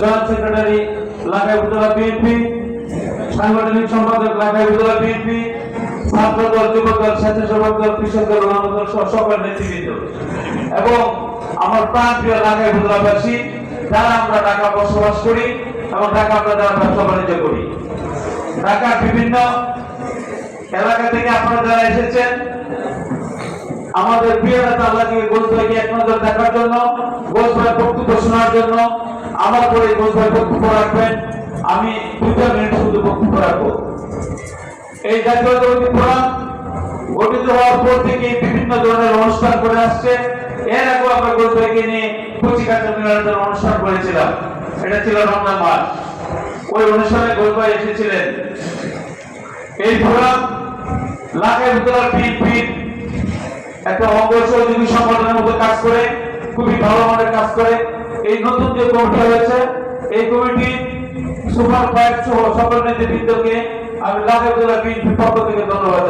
Joint secretary Lakhai উপজেলা BNP, সাংগঠনিক সম্পাদক লাখাই উপজেলা বিএনপি, ছাত্র দল, যুব দল, স্বেচ্ছাসেবক দল, কৃষক দল দল সহ সকল নেতৃবৃন্দ। এবং আমার প্রাণ প্রিয় লাখাই উপজেলাবাসী, যারা আমরা ঢাকা বসবাস করি এবং ঢাকা আমরা যারা ব্যবসা বাণিজ্য করি। ঢাকার বিভিন্ন এলাকা থেকে আপনারা যারা এসেছেন, আমাদের প্রিয় নেতা আল্লাহকে গোসভাইকে এক নজর দেখার জন্য গোসভাই বক্তব্য শোনার জন্য আমার পরে গোসভাই বক্তব্য রাখবেন, আমি দুটো মিনিট শুধু বক্তব্য রাখব। এই জাতীয়তাবাদী ফোরাম গঠিত হওয়ার পর থেকে বিভিন্ন ধরনের অনুষ্ঠান করে আসছে। এর আগেও আমরা গোসভাইকে নিয়ে কচিকাচা মিলনের অনুষ্ঠান করেছিলাম। এটা ছিল রমজান মাস। ওই অনুষ্ঠানে গোসভাই এসেছিলেন। এই ফোরাম লাখের ভিতরে বিএনপির একটা অঙ্গ সহযোগী সংগঠনের মতো কাজ করে, খুবই ভালো মানের কাজ করে। এই নতুন যে কমিটি হয়েছে এই কমিটি সুপার ফাইভ সহ সকল নেতৃবৃন্দকে আমি জেলা বিএনপির পক্ষ থেকে ধন্যবাদ